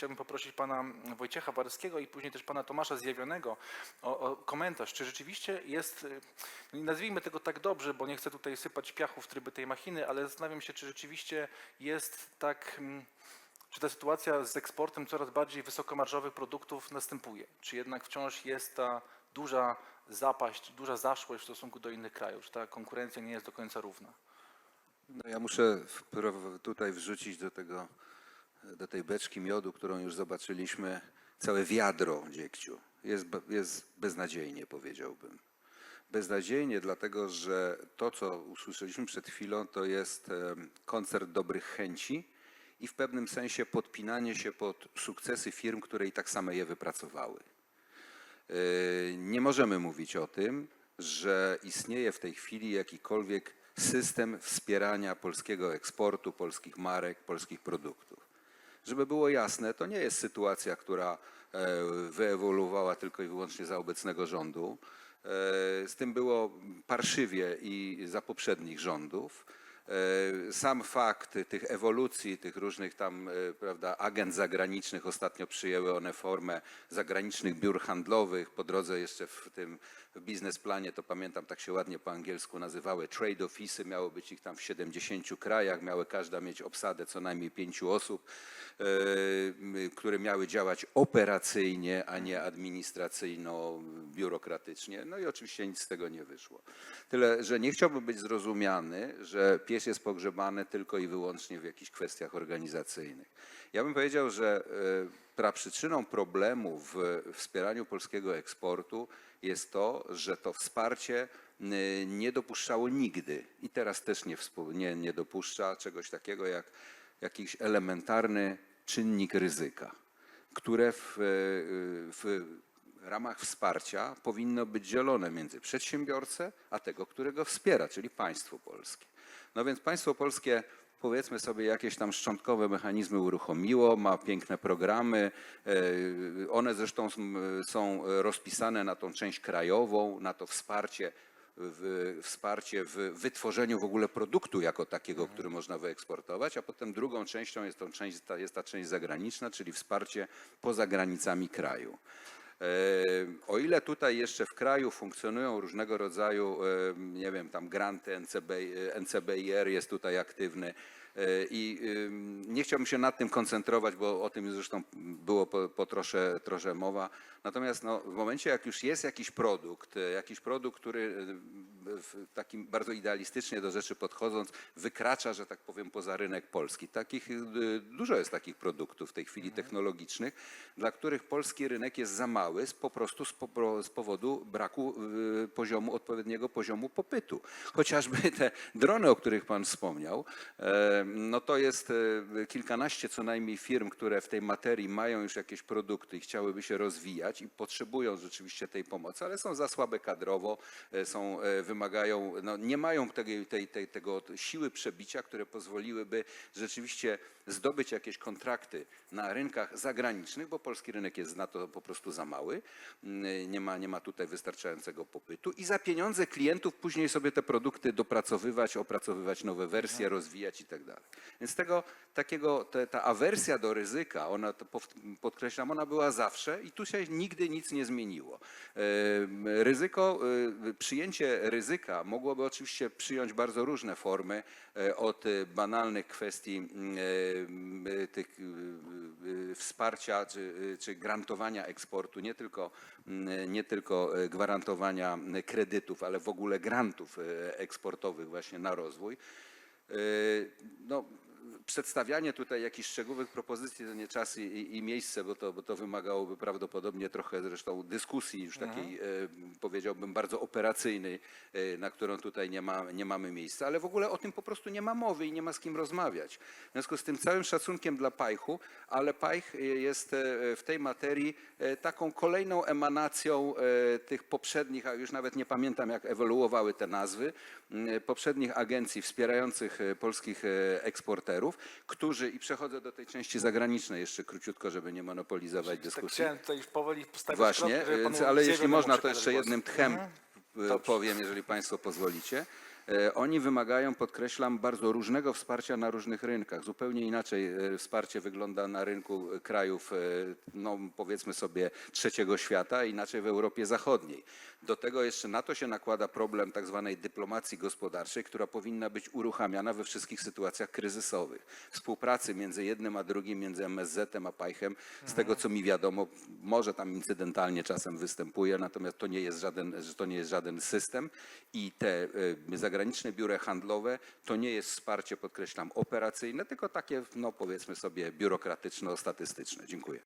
Chciałbym poprosić pana Wojciecha Warskiego i później też pana Tomasza Zjawionego o, o komentarz. Czy rzeczywiście jest, y, nazwijmy tego tak dobrze, bo nie chcę tutaj sypać piachu w tryby tej machiny, ale zastanawiam się, czy rzeczywiście jest tak, mm, czy ta sytuacja z eksportem coraz bardziej wysokomarżowych produktów następuje? Czy jednak wciąż jest ta duża zapaść, duża zaszłość w stosunku do innych krajów? Czy ta konkurencja nie jest do końca równa? No ja muszę tutaj wrzucić do tego, do tej beczki miodu, którą już zobaczyliśmy, całe wiadro dziegciu. Jest, jest beznadziejnie, powiedziałbym. Beznadziejnie, dlatego że to, co usłyszeliśmy przed chwilą, to jest em, koncert dobrych chęci i w pewnym sensie podpinanie się pod sukcesy firm, które i tak same je wypracowały. Yy, Nie możemy mówić o tym, że istnieje w tej chwili jakikolwiek system wspierania polskiego eksportu, polskich marek, polskich produktów. Żeby było jasne, to nie jest sytuacja, która e, wyewoluowała tylko i wyłącznie za obecnego rządu. E, Z tym było parszywie i za poprzednich rządów. E, Sam fakt tych ewolucji, tych różnych tam e, prawda, agent zagranicznych, ostatnio przyjęły one formę zagranicznych biur handlowych. Po drodze jeszcze w tym biznesplanie, to pamiętam, tak się ładnie po angielsku nazywały trade office'y, miało być ich tam w 70 krajach, miały każda mieć obsadę co najmniej pięciu osób, e, które miały działać operacyjnie, a nie administracyjno-biurokratycznie. No i oczywiście nic z tego nie wyszło. Tyle, że nie chciałbym być zrozumiany, że pies jest pogrzebany tylko i wyłącznie w jakichś kwestiach organizacyjnych. Ja bym powiedział, że e, praprzyczyną problemu w wspieraniu polskiego eksportu jest to, że to wsparcie n- nie dopuszczało nigdy i teraz też nie, nie, nie dopuszcza czegoś takiego jak jakiś elementarny czynnik ryzyka, które w, e, w ramach wsparcia powinno być dzielone między przedsiębiorcę, a tego, którego wspiera, czyli państwo polskie. No więc państwo polskie powiedzmy sobie jakieś tam szczątkowe mechanizmy uruchomiło, ma piękne programy. e, One zresztą są rozpisane na tą część krajową, na to wsparcie w, wsparcie w wytworzeniu w ogóle produktu jako takiego, który można wyeksportować, a potem drugą częścią jest, tą część, ta, jest ta część zagraniczna, czyli wsparcie poza granicami kraju. O ile tutaj jeszcze w kraju funkcjonują różnego rodzaju, nie wiem, tam granty NCB, NCBIR jest tutaj aktywny i ym, nie chciałbym się nad tym koncentrować, bo o tym zresztą było po, po trosze, trosze mowa. Natomiast no, w momencie, jak już jest jakiś produkt, e, jakiś produkt, który e, w takim bardzo idealistycznie do rzeczy podchodząc, wykracza, że tak powiem, poza rynek polski. Takich, e, dużo jest takich produktów w tej chwili technologicznych, dla których polski rynek jest za mały z, po prostu z, po, z powodu braku poziomu, odpowiedniego poziomu popytu. Chociażby te drony, o których Pan wspomniał, e, no to jest e, kilkanaście co najmniej firm, które w tej materii mają już jakieś produkty i chciałyby się rozwijać i potrzebują rzeczywiście tej pomocy, ale są za słabe kadrowo, e, są, e, wymagają, no nie mają tej, tej, tej, tego siły przebicia, które pozwoliłyby rzeczywiście zdobyć jakieś kontrakty na rynkach zagranicznych, bo polski rynek jest na to po prostu za mały, nie ma, nie ma tutaj wystarczającego popytu i za pieniądze klientów później sobie te produkty dopracowywać, opracowywać nowe wersje, rozwijać i tak dalej. Więc tego takiego, te, ta awersja do ryzyka, ona podkreślam, ona była zawsze i tu się nigdy nic nie zmieniło. Em, Ryzyko, y, przyjęcie ryzyka mogłoby oczywiście przyjąć bardzo różne formy, e, od banalnych kwestii mm, e, tych wsparcia czy, czy grantowania eksportu, nie tylko, mm, nie tylko e, gwarantowania kredytów, ale w ogóle grantów e, eksportowych właśnie na rozwój. E, No, przedstawianie tutaj jakichś szczegółowych propozycji to nie czas i, i, miejsce, bo to, bo to wymagałoby prawdopodobnie trochę zresztą dyskusji już takiej, e, powiedziałbym, bardzo operacyjnej, e, na którą tutaj nie, ma, nie mamy miejsca, ale w ogóle o tym po prostu nie ma mowy i nie ma z kim rozmawiać. W związku z tym całym szacunkiem dla Pajchu, ale Pajch e, jest w tej materii taką kolejną emanacją tych poprzednich, a już nawet nie pamiętam jak ewoluowały te nazwy, poprzednich agencji wspierających polskich e, którzy, i przechodzę do tej części zagranicznej jeszcze króciutko, żeby nie monopolizować Tak dyskusji. chciałem tutaj już powoli postawić Właśnie, ale jeśli można, to jeszcze jednym tchem Mhm. e, powiem, jeżeli Państwo pozwolicie. E, Oni wymagają, podkreślam, bardzo różnego wsparcia na różnych rynkach. Zupełnie inaczej e, wsparcie wygląda na rynku krajów, e, no powiedzmy sobie, trzeciego świata, inaczej w Europie Zachodniej. Do tego jeszcze na to się nakłada problem tak zwanej dyplomacji gospodarczej, która powinna być uruchamiana we wszystkich sytuacjach kryzysowych. Współpracy między jednym a drugim, między MSZ-em a Pajchem, z tego co mi wiadomo, może tam incydentalnie czasem występuje, natomiast to nie jest żaden, to nie jest żaden system i te e, zagraniczne biura handlowe to nie jest wsparcie, podkreślam, operacyjne, tylko takie, no powiedzmy sobie, biurokratyczno-statystyczne. Dziękuję.